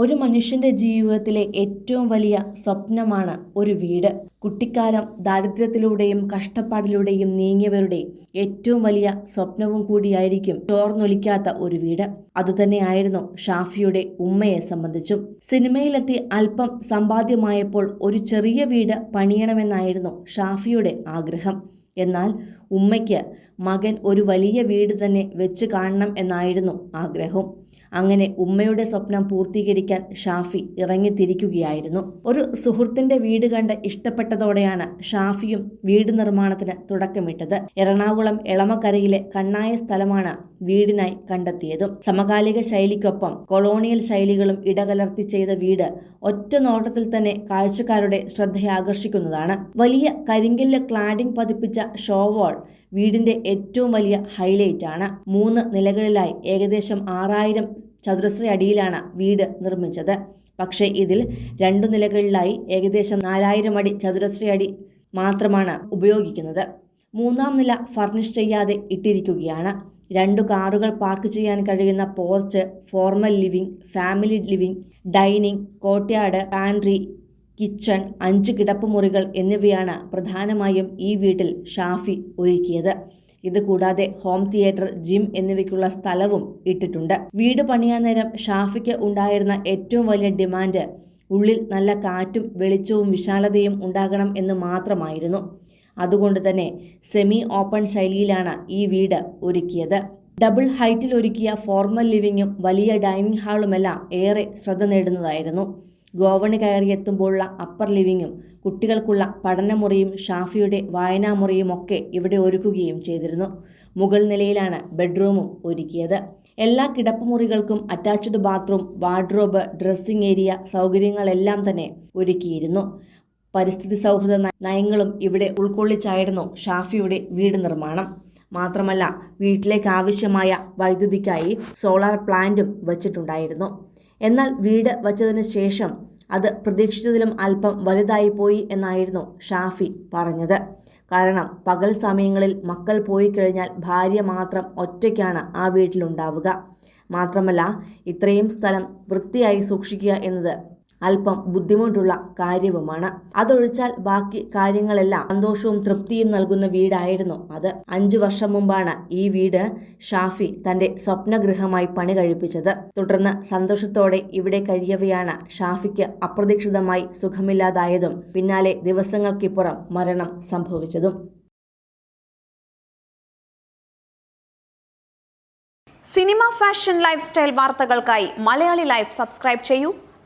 ഒരു മനുഷ്യന്റെ ജീവിതത്തിലെ ഏറ്റവും വലിയ സ്വപ്നമാണ് ഒരു വീട്. കുട്ടിക്കാലം ദാരിദ്ര്യത്തിലൂടെയും കഷ്ടപ്പാടിലൂടെയും നീങ്ങിയവരുടെ ഏറ്റവും വലിയ സ്വപ്നവും കൂടിയായിരിക്കും ചോർന്നൊലിക്കാത്ത ഒരു വീട്. അതുതന്നെയായിരുന്നു ഷാഫിയുടെ ഉമ്മയെ സംബന്ധിച്ചും. സിനിമയിലെത്തി അല്പം സമ്പാദ്യമായപ്പോൾ ഒരു ചെറിയ വീട് പണിയണമെന്നായിരുന്നു ഷാഫിയുടെ ആഗ്രഹം. എന്നാൽ ഉമ്മയ്ക്ക് മകൻ ഒരു വലിയ വീട് തന്നെ വെച്ച് കാണണം എന്നായിരുന്നു ആഗ്രഹം. അങ്ങനെ ഉമ്മയുടെ സ്വപ്നം പൂർത്തീകരിക്കാൻ ഷാഫി ഇറങ്ങിത്തിരിക്കുകയായിരുന്നു. ഒരു സുഹൃത്തിന്റെ വീട് കണ്ട് ഇഷ്ടപ്പെട്ടതോടെയാണ് ഷാഫിയും വീട് നിർമ്മാണത്തിന് തുടക്കമിട്ടത്. എറണാകുളം എളമക്കരയിലെ കണ്ണായ സ്ഥലമാണ് വീടിനായി കണ്ടെത്തിയതും. സമകാലിക ശൈലിക്കൊപ്പം കൊളോണിയൽ ശൈലികളും ഇടകലർത്തി ചെയ്ത വീട് ഒറ്റ നോട്ടത്തിൽ തന്നെ കാഴ്ചക്കാരുടെ ശ്രദ്ധയാകർഷിക്കുന്നതാണ് വലിയ കരിങ്കല്ല് ക്ലാഡിംഗ് പതിപ്പിച്ച ഷോവാൾ വീടിന്റെ ഏറ്റവും വലിയ ഹൈലൈറ്റ് ആണ്. മൂന്ന് നിലകളിലായി ഏകദേശം ആറായിരം ചതുരശ്ര അടിയിലാണ് വീട് നിർമ്മിച്ചത്. പക്ഷേ ഇതിൽ രണ്ടു നിലകളിലായി ഏകദേശം നാലായിരം അടി ചതുരശ്ര അടി മാത്രമാണ് ഉപയോഗിക്കുന്നത്. മൂന്നാം നില ഫർണിഷ് ചെയ്യാതെ ഇട്ടിരിക്കുകയാണ്. രണ്ടു കാറുകൾ പാർക്ക് ചെയ്യാൻ കഴിയുന്ന porch formal living family living dining കോട്ടയാട് pantry kitchen അഞ്ച് കിടപ്പുമുറികൾ എന്നിവയാണ് പ്രധാനമായും ഈ വീട്ടിൽ ഷാഫി ഒരുക്കിയത്. ഇത് കൂടാതെ ഹോം തിയേറ്റർ ജിം എന്നിവയ്ക്കുള്ള സ്ഥലവും ഇട്ടിട്ടുണ്ട്. വീട് പണിയാൻ നേരം ഷാഫിക്ക് ഉണ്ടായിരുന്ന ഏറ്റവും വലിയ ഡിമാൻഡ് ഉള്ളിൽ നല്ല കാറ്റും വെളിച്ചവും വിശാലതയും ഉണ്ടാകണം എന്ന് മാത്രമായിരുന്നു. അതുകൊണ്ട് തന്നെ സെമി ഓപ്പൺ ശൈലിയിലാണ് ഈ വീട് ഒരുക്കിയത്. ഡബിൾ ഹൈറ്റിൽ ഒരുക്കിയ ഫോർമൽ ലിവിങ്ങും വലിയ ഡൈനിങ് ഹാളുമെല്ലാം ഏറെ ശ്രദ്ധ നേടുന്നതായിരുന്നു. ഗോവണി കയറിയെത്തുമ്പോഴുള്ള അപ്പർ ലിവിങ്ങും കുട്ടികൾക്കുള്ള പഠനമുറിയും ഷാഫിയുടെ വായനാമുറിയുമൊക്കെ ഇവിടെ ഒരുക്കുകയും ചെയ്തിരുന്നു. മുകൾ നിലയിലാണ് ബെഡ്റൂമും ഒരുക്കിയത്. എല്ലാ കിടപ്പുമുറികൾക്കും attached bathroom wardrobe dressing area സൗകര്യങ്ങളെല്ലാം തന്നെ ഒരുക്കിയിരുന്നു. പരിസ്ഥിതി സൗഹൃദ നയങ്ങളും ഇവിടെ ഉൾക്കൊള്ളിച്ചായിരുന്നു ഷാഫിയുടെ വീട് നിർമ്മാണം. മാത്രമല്ല വീട്ടിലേക്ക് ആവശ്യമായ വൈദ്യുതിക്കായി സോളാർ പ്ലാന്റും വച്ചിട്ടുണ്ടായിരുന്നു. എന്നാൽ വീട് വച്ചതിന് ശേഷം അത് പ്രതീക്ഷിച്ചതിലും അല്പം വലുതായി പോയി എന്നായിരുന്നു ഷാഫി പറഞ്ഞത്. കാരണം പകൽ സമയങ്ങളിൽ മക്കൾ പോയി കഴിഞ്ഞാൽ ഭാര്യ മാത്രം ഒറ്റയ്ക്കാണ് ആ വീട്ടിലുണ്ടാവുക. മാത്രമല്ല ഇത്രയും സ്ഥലം വൃത്തിയായി സൂക്ഷിക്കുക എന്നത് അല്പം ബുദ്ധിമുട്ടുള്ള കാര്യവുമാണ്. അതൊഴിച്ചാൽ ബാക്കി കാര്യങ്ങളെല്ലാം സന്തോഷവും തൃപ്തിയും നൽകുന്ന വീടായിരുന്നു അത്. അഞ്ചു വർഷം മുമ്പാണ് ഈ വീട് ഷാഫി തന്റെ സ്വപ്നഗൃഹമായി പണി കഴിപ്പിച്ചത്. തുടർന്ന് സന്തോഷത്തോടെ ഇവിടെ കഴിയവയാണ് ഷാഫിക്ക് അപ്രതീക്ഷിതമായി സുഖമില്ലാതായതും പിന്നാലെ ദിവസങ്ങൾക്കിപ്പുറം മരണം സംഭവിച്ചതും. സിനിമ ഫാഷൻ ലൈഫ് സ്റ്റൈൽ വാർത്തകൾക്കായി മലയാളി ലൈഫ് സബ്സ്ക്രൈബ് ചെയ്യൂ.